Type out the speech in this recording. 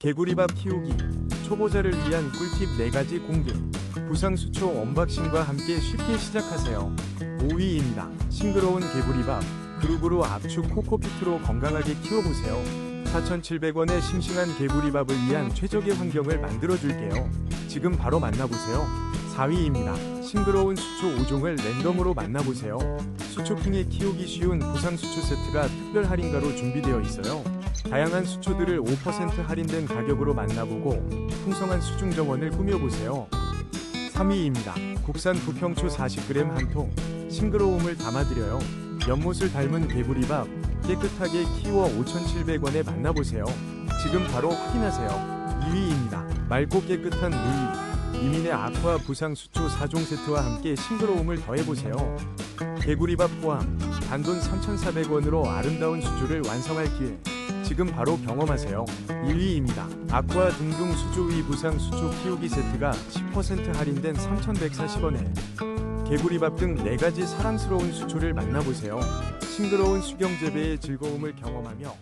개구리밥 키우기 초보자를 위한 꿀팁 4가지 공개. 부상수초 언박싱과 함께 쉽게 시작하세요. 5위입니다 싱그러운 개구리밥 그룹으로 압축 코코피트로 건강하게 키워보세요. 4,700원의 싱싱한 개구리밥을 위한 최적의 환경을 만들어줄게요. 지금 바로 만나보세요. 4위입니다. 싱그러운 수초 5종을 랜덤으로 만나보세요. 수초킹에 키우기 쉬운 부상수초 세트가 특별 할인가로 준비되어 있어요 다양한 수초들을 5% 할인된 가격으로 만나보고 풍성한 수중 정원을 꾸며보세요. 3위입니다. 국산 부평초 40g 한 통, 싱그러움을 담아드려요. 연못을 닮은 개구리밥, 깨끗하게 키워 5,700원에 만나보세요. 지금 바로 확인하세요. 2위입니다. 맑고 깨끗한 물, 이민의 아쿠아 부상 수초 4종 세트와 함께 싱그러움을 더해보세요. 개구리밥 포함, 단돈 3,400원으로 아름다운 수조를 완성할 기회. 지금 바로 경험하세요. 1위입니다. 아쿠아 둥둥 수조위 부상 수초 키우기 세트가 10% 할인된 3,140원에 개구리밥 등 4가지 사랑스러운 수초를 만나보세요. 싱그러운 수경 재배의 즐거움을 경험하며